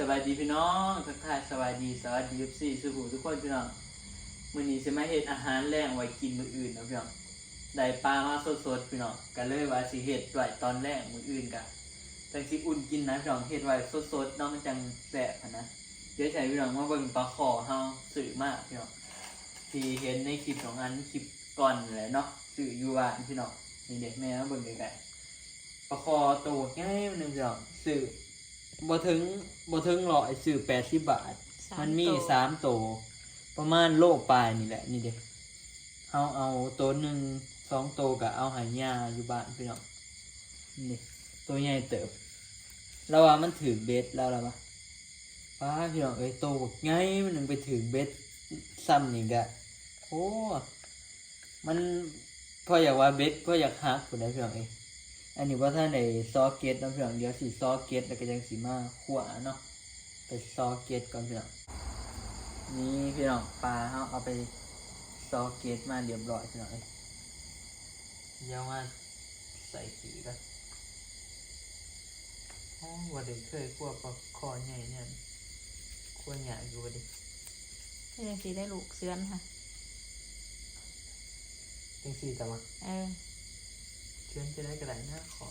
สวัสดีพี่น้องทักทายสวัสดีสวัสดีเอฟซีสุขุทุกคนพี่น้องมื้อนี้สิมาเฮ็ดอาหารแรงไว้กินมื้ออื่นนะพี่น้องได้ปลามาสดๆพี่น้องก็เลยว่าสิเฮ็ดไว้ตอนแรกมื้ออื่นก็จังสิอุ่นกินนะพี่น้องเฮ็ดไว้สดๆเนาะมันจังแซ่บนะเดี๋ยวใช้พี่น้องมาเบิ่งปลาขอเฮาซื้อมากพี่น้องที่เห็นในคลิปของอันคลิปก่อนแหละเนาะซื้ออยู่บ้านพี่น้องนี่เด็กแม่มาเบิ่งใกล้ๆปลาคอตัวง่ายนนึงพี่น้องซื้อ บ่ถึงบ่ถึงร้อยซื้อแปดสิบบาท สามมันมีตัวสามตัวประมาณโลปลายนี่แหละนี่เด็กเอาเอาตัวหนึ่งสองตัวกับเอาหายาอยู่บ้านพี่น้องนี่เด็ตัวใหญ่เติบเราว่ามันถือเบ็ดแล้วล่ะปะป้าพี่น้องเอ้ยโตวบักไงมันนึงไปถือเบ็ดซ้ำนี่กะโอ้มันพออยากว่าเบ็ดก็อยากหักคนได้พี่น้องเอ้ย อันนี้ว่าถ้าในซอเกตน้ำเพียงเดียวสีซอเกตแล้วก็ยังสีมาขั่วเนาะไปซอเกตก่อนพี่น้องนี่พี่น้องปลาเขาเอาไปซอเกตมาเรียบร้อยพี่น้องเอ้ยเดี๋ยวมาใส่ขีกันอ๋อวันเด็กเคยขั่วปลาคอใหญ่เนี่ยขั่วใหญ่อยู่วันเด็กก็ยังสีได้ลูกเสือนค่ะยังสี่แต่มาเออ เชิญจะได้กระไดหน้าขอ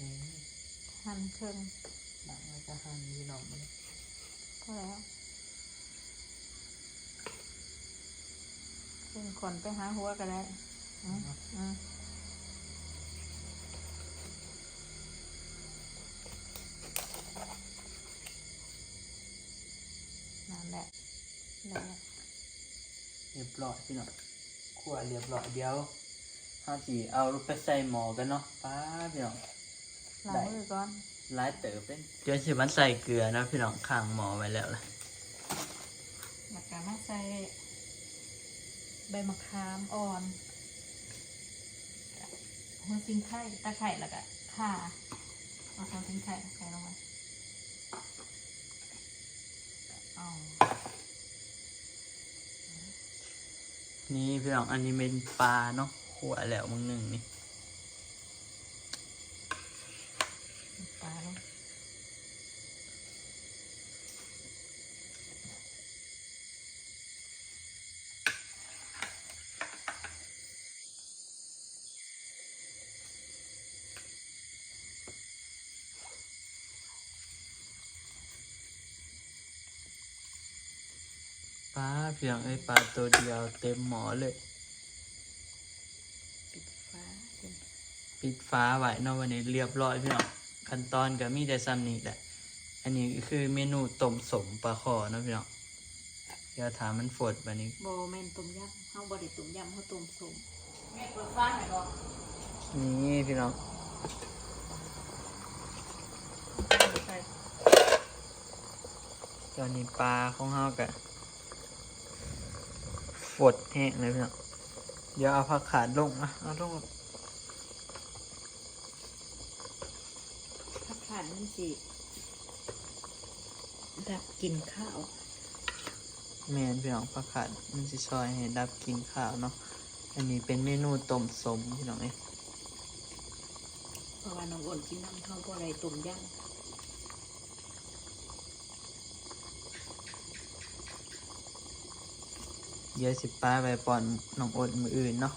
นี่หั่นเครื่องหลังแล้วก็หั่นพี่น้องมันก็แล้ว ซึ่งคนไปหาหัวก็ได้อืมอืมนั่นแหละแล้วเรียบร้อยพี่น้องขั่วเรียบร้อยเดี๋ยวห้าสีเอาไปใส่หม้อกันเนาะป้าพี่น้องล้างได้มือก่อนหลายเติบเป็นเดี๋ยวสิมันใส่เกลือนะพี่น้องข้างหม้อไว้แล้วล่ะแล้วก็มาใส่ ใบมะขามอ่อนหัวซิงไข่ตะไคร่แล้วก็ข่าเอาหัวซิงไข่ใส่ลงไปเอานี่พี่น้องอันนี้เป็นปลาเนาะขั่วแล้วมึงหนึ่งนี่ ปลาพี่น้องเอ้ยปลาตัวเดียวเต็มหม้อเลย ปิดฟ้าจนปิดฟ้าไว้เนาะวันนี้เรียบร้อยพี่น้องขั้นตอนก็มีแต่ซ้ำนี้แหละ อันนี้คือเมนูต้มสมปลาคอเนาะพี่น้องเดี๋ยวถามมันฝดวันนี้ โบแมนต้มยำเฮาบ่ได้ต้มยำเฮาต้มสมแม่เปิดฟ้าให้บ่นี่พี่น้องใส่ ตอนนี้ปลาของเฮากะ ฝดแห้งเลยพี่น้องเดี๋ยวเอาผักขาดลงนะเอาลงถ้าผ่านมันสิดับกลินข้าวแมนพี่น้องผักขาดมันสิซอยให้ดับกินข้าวเนาะอันนี้เป็นเมนูต้มสมพี่น้องเอ้ยเพราะว่าน้องอ่อนกินน้ำเฮาบ่ได้ต้มยำ เดี๋ยวสิป้าไปป่อนน้องอดมืออื่นเนาะ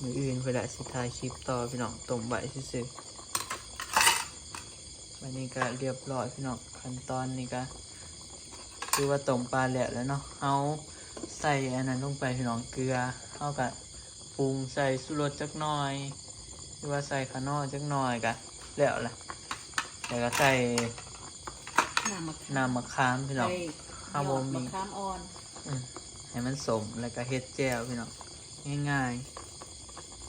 มืออื่นเพื่อสิถ่ายคลิปต่อพี่น้องต้มใบซื่อๆวันนี้ก็เรียบร้อยพี่น้องขั้นตอนนี้ก็คือว่าต้มปลาแหละแล้วเนาะเอาใส่อันนั้นลงไปพี่น้องเกลือเอากะปรุงใส่สุรสจักหน่อยหรือว่าใส่ขานอจักหน่อยกะแล้วแหละแล้วก็ใส่น้ำมะขามน้ำมะขามพี่น้องใส่ข้าวบ่มีมะขามอ่อนอืม ให้มันสมแล้วก็เฮ็ดแจ่วพี่น้องง่าย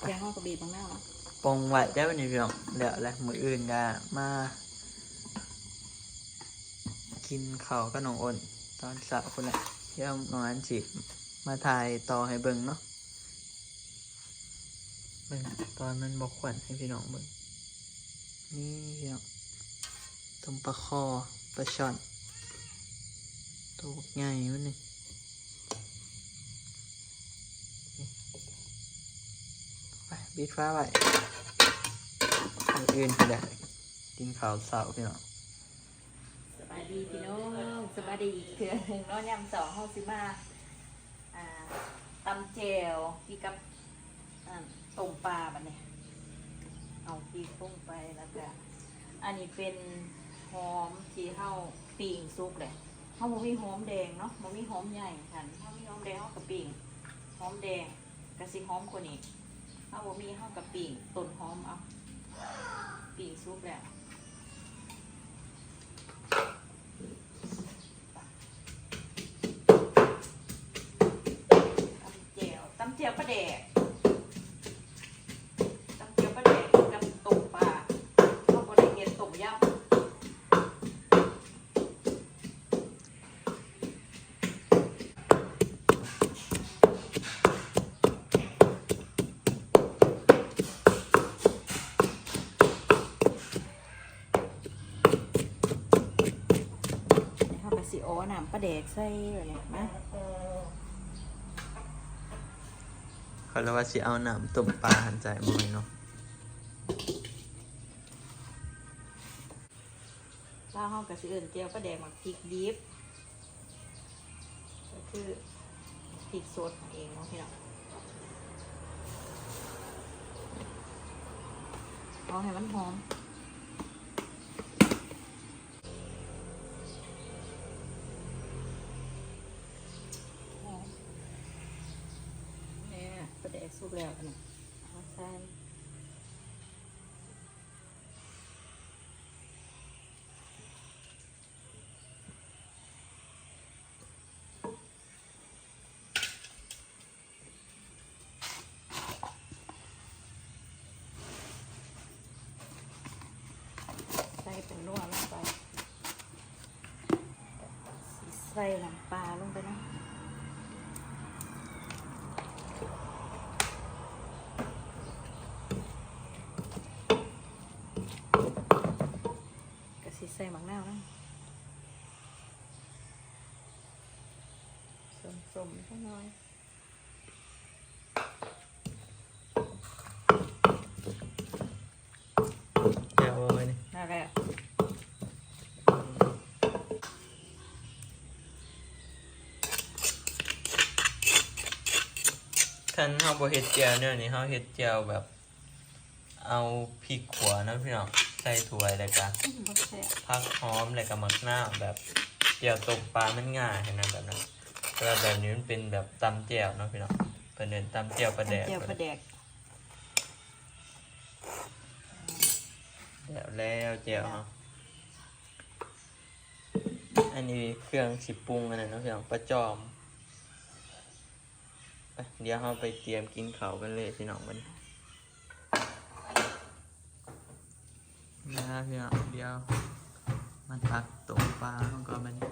ยาเฮาก็บีบบังหน้าเนาะๆปองไว้ได้วันนี้พี่น้องแล้วแหละมืออื่นก็มา กินข้าวกับน้องอ้นตอนเช้าคนแหละเดี๋ยวน้องอันจิมาถ่ายต่อให้เบิ่งเนาะบบิ่งตอนมันบอกขวัญให้พี่น้องเบิ่งนี่พี่น้องต้มปลาคอปลาช่อนตัวบักใหญ่มันนี่ไปบิดฟ้าไว้อื่นก็ได้กินข้าวเสาพี่น้องสบายดีพี่น้องสบายดีอีกเทื่อหนึ่งเนาะยำสองห้องสิมาอ่าตำเจลพี่กับอ่าต้มปลาบัดเนี่ยเอาพี่ต้มไปแล้วก็อันนี้เป็นหอมที่เฮาปิ่งซุปเลยเฮาบ่มีหอมแดงเนาะบ่มีหอมใหญ่ค่ะเฮามีหอมแดงเฮากับปิ่งหอมแดงกะสิหอมกว่านี้ เฮาบ่มีเฮากับปิ่งต้นหอมเอาปิ่งซุปแล้ว กใส่เลยเนี่ยมาเขาเรียกว่าสิเอาน้ำต้มปลาหันใจบ่อยเนาะลาวเฮากับสิเอิ้นเจียวปลาแดกหมักพริกดิบก็คือพริกสดเองเนาะพี่น้องเอาให้มันหอม แดกสุกแล้วนะเอาใส่ใส่เป็นนัวลงไป ใส่น้ำปลาลงไปนะก็สิใส่หมักนาวนะ สมๆสักหน่อยแก้วเอาไว้นี่นั่นแหละคันเฮาบ่เฮ็ดแจ่วเนี่ยนี่เฮาเฮ็ดแจ่วแบบ เอาพริกขัวนะพี่น้องใส่ถ้วยแล้วก็อื้อบ่แซ่บ ผักหอมแล้วก็มะนาวแบบแจ่วต้มปลามันง่ายเห็นนะแบบนั้น แต่ว่าแบบนี้มันเป็นแบบตำแจ่วเนาะพี่น้องเพิ่นเอิ้นตำแจ่วปลาแดกเจียวปลาแดกแล้วแล้วแจ่วเฮาอันนี้เครื่องสิปรุงอันนั้นเนาะพี่น้องปลาจอมไปเดี๋ยวเฮาไปเตรียมกินข้าวกันเลยพี่น้องบัดนี้นะพี่น้องเดี๋ยวมาตักต้มปลาเฮาก่อนบัดนี้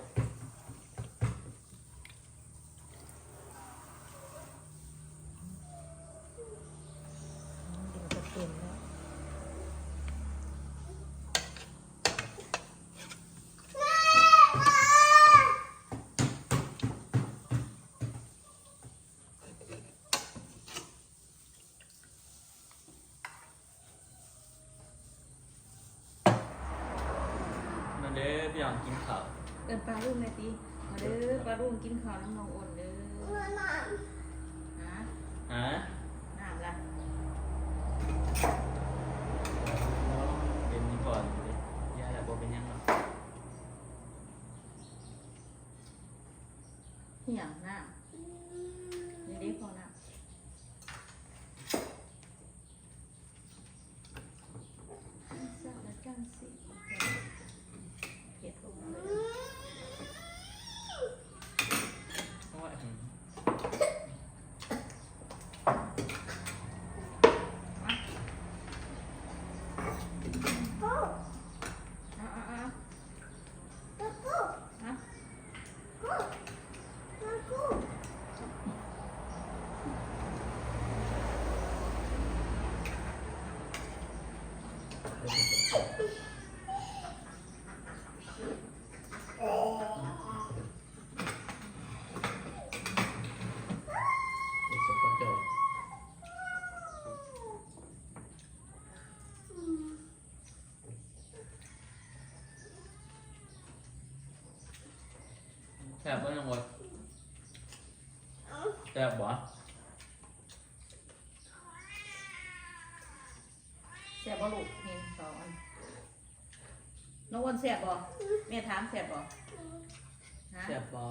เดี๋ยวจะเต็มแล้ว มาเด้ อพี่น้องกินข้าวเอินปลารุ่งเลยตีมาเด้อปลารุ่งกินข้าวน้ำนองอ่อนเด้อฮะฮะน้ำละเป็นนี่ก่อนเลยยาแล้วบ่เป็นหยังหรอกเหี่ยงน้ำนี่เด็กพอน้ำสักละจังสิเผ็ดลงเลย โอ้ยอืม แซ่บบ่ยังไงแซ่บบ่แซ่บบ่ลูกเห็นสองอันน้องอ้วนแซ่บบ่แม่ถามแซ่บบ่ฮะแซ่บบ่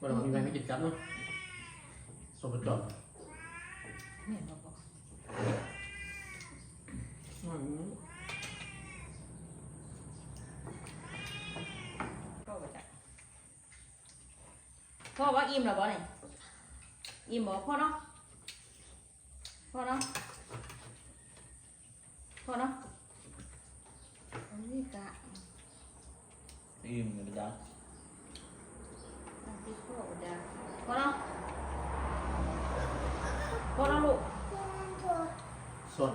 วันเรามีแรงไม่กินจับเนาะสมบูรณ์จบแม่นบ่บ่ก็บ่จักพ่ อิ่มหรอบ่นี่อิ่มบ่พ่อเนาะพ่อเนาะพ่อเนาะอันนี้กะ อิ่มเลยจ้ะ อันที่พ่อจะพ่อเนาะพ่อเนาะลูก สด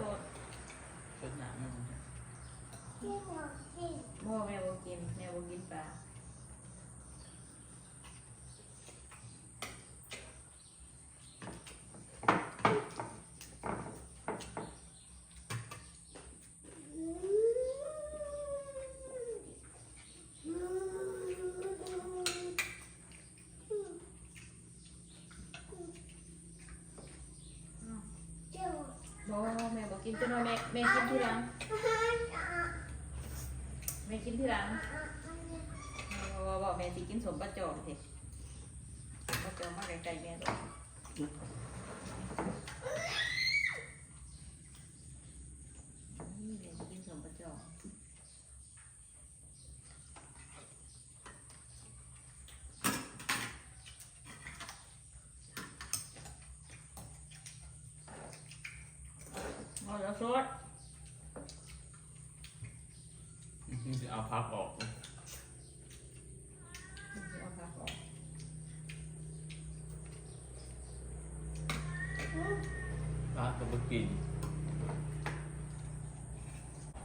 ชดน้ำมัน พ่อแม่บ่กินแม่บ่กินปลา บ่แม่บ่ กินจังหน่อยแม่แม่กินทีหลังแม่กินทีหลังบอกบอกแม่สิกินสมปลาจอมสิปลาจอมมาไกลๆแม่ลูกนี่แม่สิกินสมปลาจอม เอาแล้วสดสิเอาพักออกเอาผักออกพักก็บ่กิน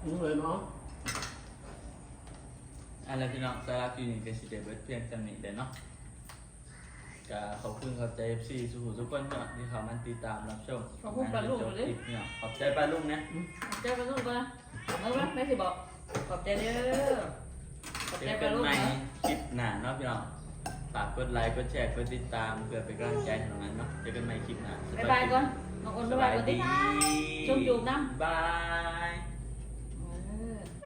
นี่เลยเนาะอันแล้วพี่น้องสาระคลินิกก็สิได้เบิดเพียงจำนี้เด้อเนาะ ก็ขอบคุณขอบใจ FC สุขุทุกคนเนาะที่เข้ามาติดตามรับชมงานจนจบคลิปเนาะขอบใจป้าลุงนะขอบใจปลาลูกก่อนเอาไหมแม่สิบอกขอบใจเด้อขอบเจใจอปกัลานลูกใหม่นะคลิปหน้าเนาะพี่น้องฝากกดไลค์กดแชร์กดติดตามเพื่อเป็นกำลังใจให้น้องนั้นเนาะเจอกันใหม่คลิปหน้าบ๊ายบายก่อนน้องอ้นสบ๊ายบาบายยก่อนดิดีชมจูบน้ำ บาย